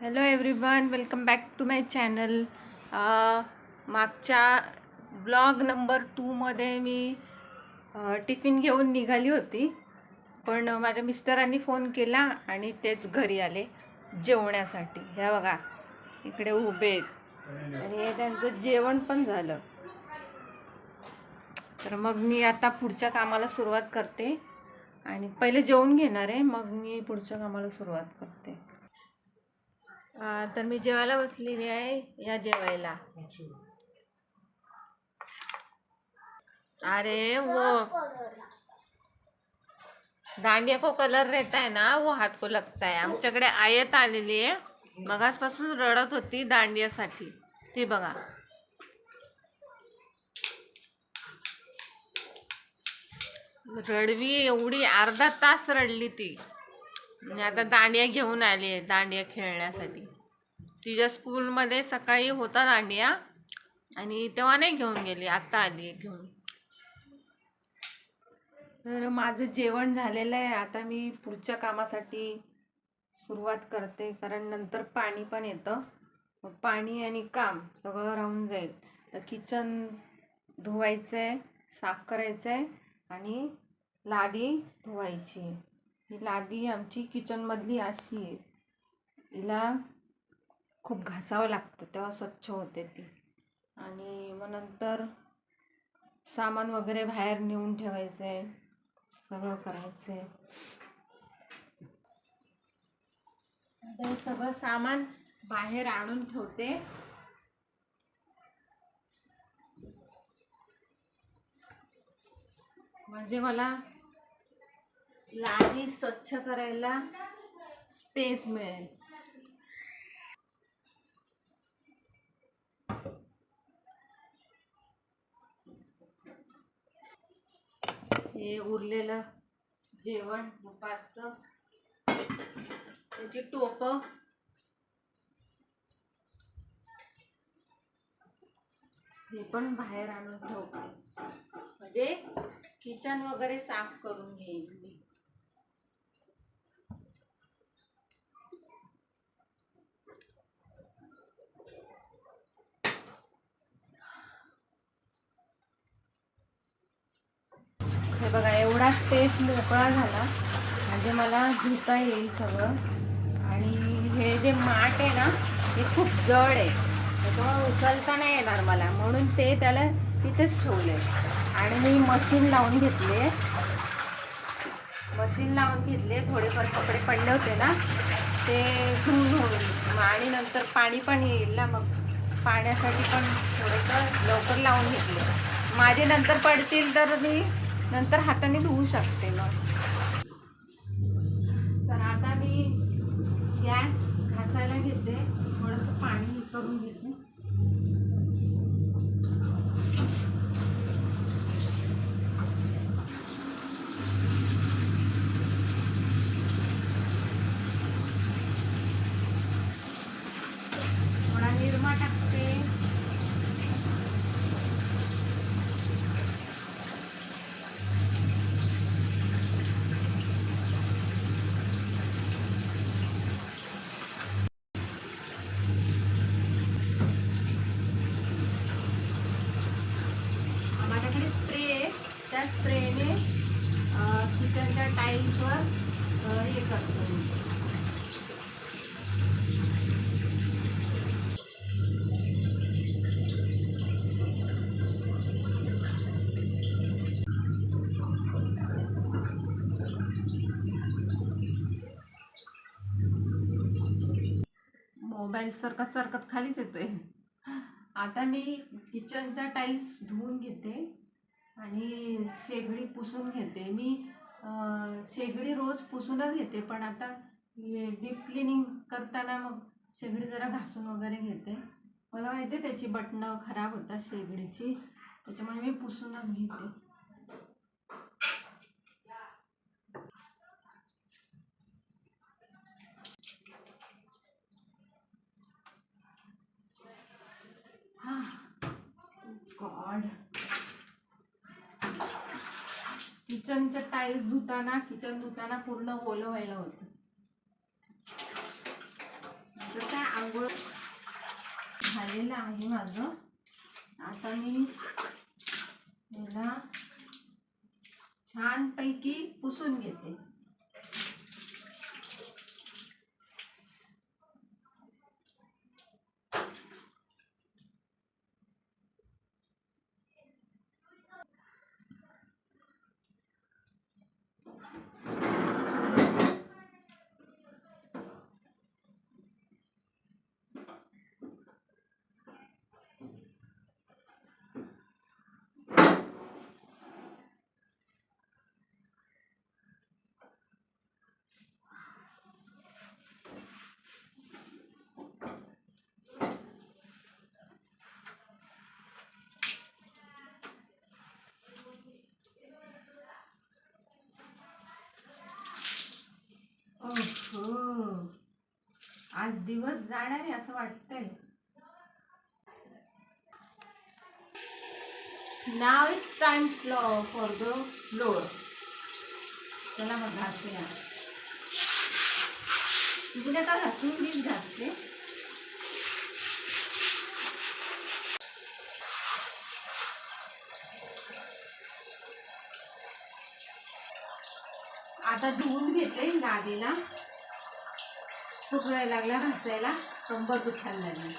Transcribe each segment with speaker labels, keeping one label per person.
Speaker 1: Hello everyone welcome back to my channel मागच्या blog number टूमध्ये मी टिफिन घेऊन निघाली होती पण माझ्या मिस्टरांनी फोन केला आणि तेच घरी आले जेवण्यासाठी. ह्या बघा इकडे उभे आहेत. आणि हे त्यांचं जेवण पण झालं. तर मग मी आता पुढच्या कामाला सुरुवात करते. आणि पहिले जेवून घेणार आहे मग मी पुढच्या कामाला सुरुवात करते. तर मी जेवायला बसलेली आहे या जेवायला. अरे वो. दांडिया को कलर रहता है ना वो हाथ को लगता है. आमच्याकडे आयत आलेली आहे. मगासपासून रडत होती दांडियासाठी. ती बघा. रडवी एवढी अर्धा तास रडली ती. आणि आता दांडिया घेऊन आली आहे दांडिया खेळण्यासाठी. तिच्या स्कूलमध्ये सकाळी होता दांडिया आणि तेव्हा नाही घेऊन गेली आत्ता आली आहे घेऊन. तर माझं जेवण झालेलं आहे आता मी पुढच्या कामासाठी सुरुवात करते कारण नंतर पाणी पण येतं. मग पाणी आणि काम सगळं राहून जाईल. तर किचन धुवायचं आहे साफ करायचं आहे आणि लादी धुवायची. आहे ही लादी आमची किचनमधली अशी आहे. हिला खूप घासावं लागतं तेव्हा स्वच्छ होते ती. आणि मग नंतर सामान वगैरे बाहेर नेऊन ठेवायचं आहे सगळं करायचं. आहे आता हे सगळं सामान बाहेर आणून ठेवते. म्हणजे मला लादी स्वच्छ करायला स्पेस मिळेल. हे उरलेलं जेवण दुपारचं. त्याची टोप. हे पण बाहेर आणून ठेवते. म्हणजे किचन वगैरे साफ करून घेईन मी हे बघा एवढा स्पेस मोकळा झाला. म्हणजे मला धुता येईल सगळं. आणि हे जे माठ आहे ना हे खूप जड आहे. त्याच्यामुळे उचलता नाही येणार मला. म्हणून ते त्याला तिथेच ठेवले आणि मी मशीन लावून घेतले मशीन लावून घेतले थोडेफार कपडे पडले होते ना ते धुवून होईल आणि नंतर पाणी पण येईल ना मग पाण्यासाठी पण थोडंसं लवकर लावून घेतले. माझे नंतर पडतील तर मी नंतर हाताने धुवू शकते मग. तर आता मी गॅस घासायला घेते. थोडंसं पाणी करून घेते. त्या स्प्रेने किचनच्या टाईल्सवर हे करतो. मोबाईल सरकत सरकत खालीच येतोय. आता मी किचनच्या टाईल्स धुवून घेते. आणि शेगडी पुसून घेते. मी शेगडी रोज पुसूनच घेते पण आता डीप क्लिनिंग करताना मग शेगडी जरा घासून वगैरे घेते. मला माहिती आहे त्याची बटणं खराब होतात शेगडीची त्याच्यामुळे मी पुसूनच घेते. गॉड. किचनचं टाईल्स धुताना किचन धुताना पूर्ण ओलं व्हायला होतं. तर काय आंघोळ झालेलं आहे माझं. आता मी याला छानपैकी पुसून घेते. जाणार आहे असं वाटतंय. नाव it's time for the floor चला मग घासूया तुझी का घासून मीच घासते आता धुवून घेते गादीला. खूप वेळ लागला घासायला कंबर दुखायला लागली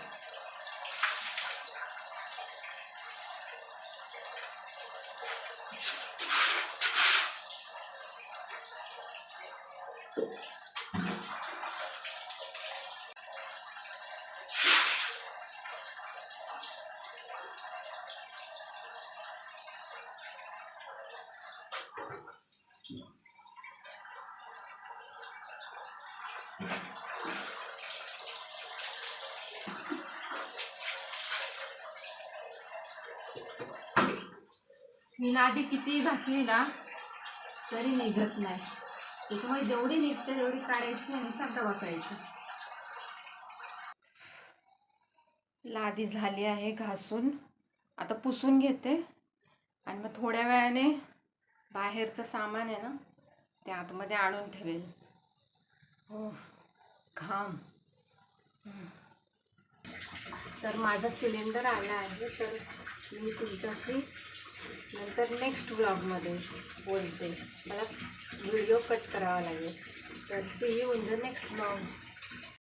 Speaker 1: मी लादी किती घासली ना तरी निघत नाही. त्याच्यामुळे जेवढी निघते तेवढी काढायची आणि शांत बसायची. लादी झाली आहे घासून. आता पुसून घेते. आणि मग थोड्या वेळाने बाहेरचं सामान आहे ना ते आतमध्ये आणून ठेवेल. हो घाम. तर माझा सिलेंडर आला आहे तर मी तुमच्याशी नंतर नेक्स्ट ब्लॉगमध्ये बोलते. मला व्हिडिओ कट करावा लागेल. तर see you in the next blog